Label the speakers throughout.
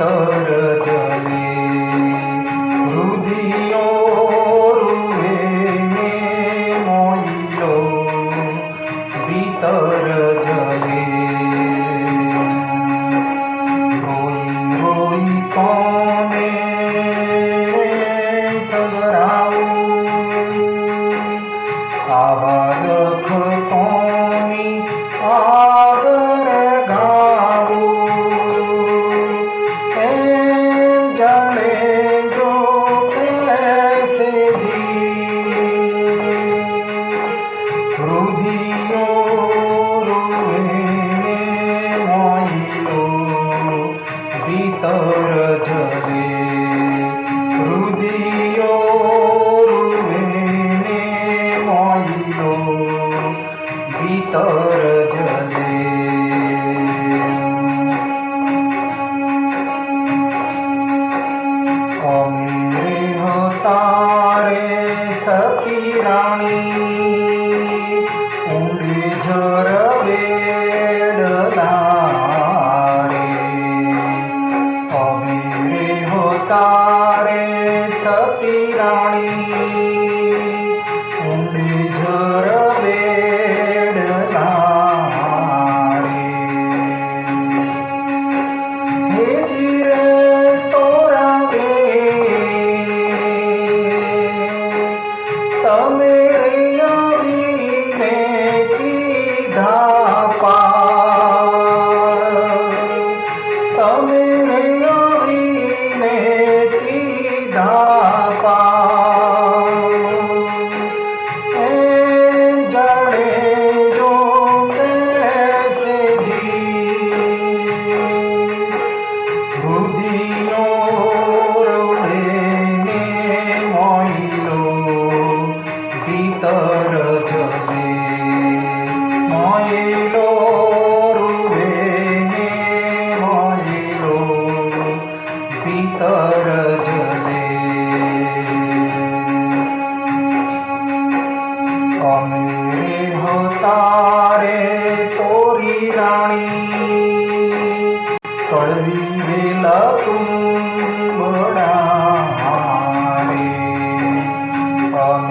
Speaker 1: অন্তর জলে রুদিও রুহে মইল ভিতর জলে। রই রই কমে সগরাও আবার તારે સતી રાણી ઊંડી ઝર તમે રૈયા તાર જને. અમે હો તારે તોરી રાણી કળવી વેલા તું બડા રે અમે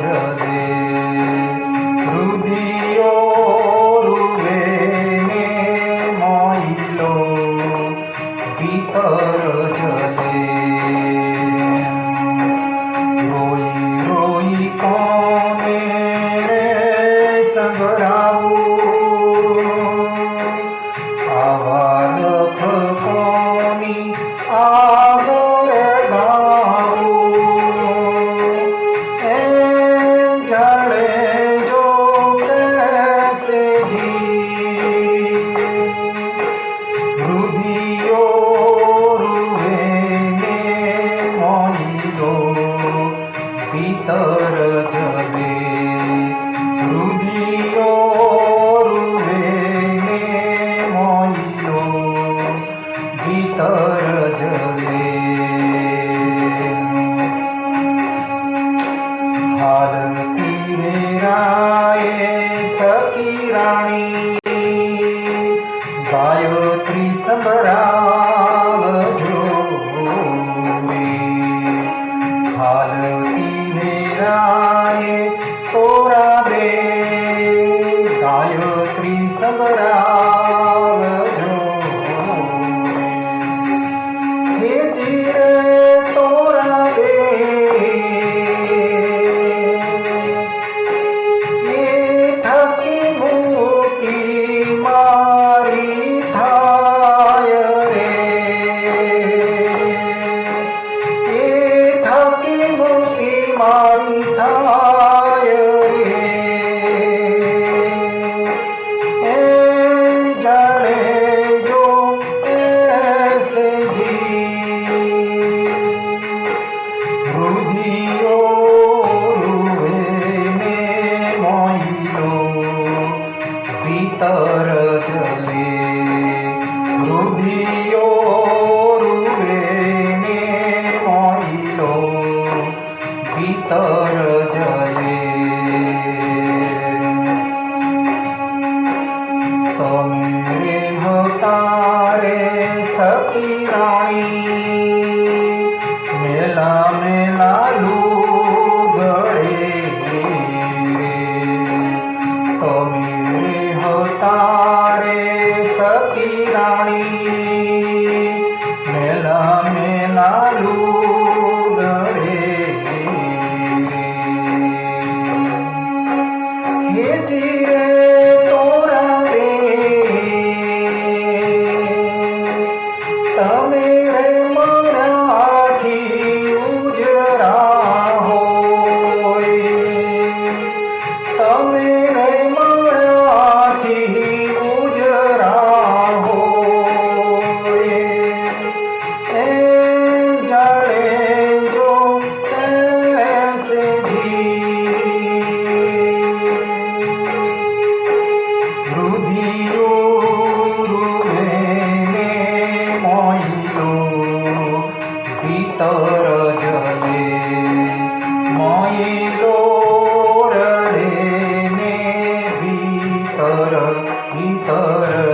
Speaker 1: যাবে Sampai. Sita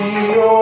Speaker 1: You.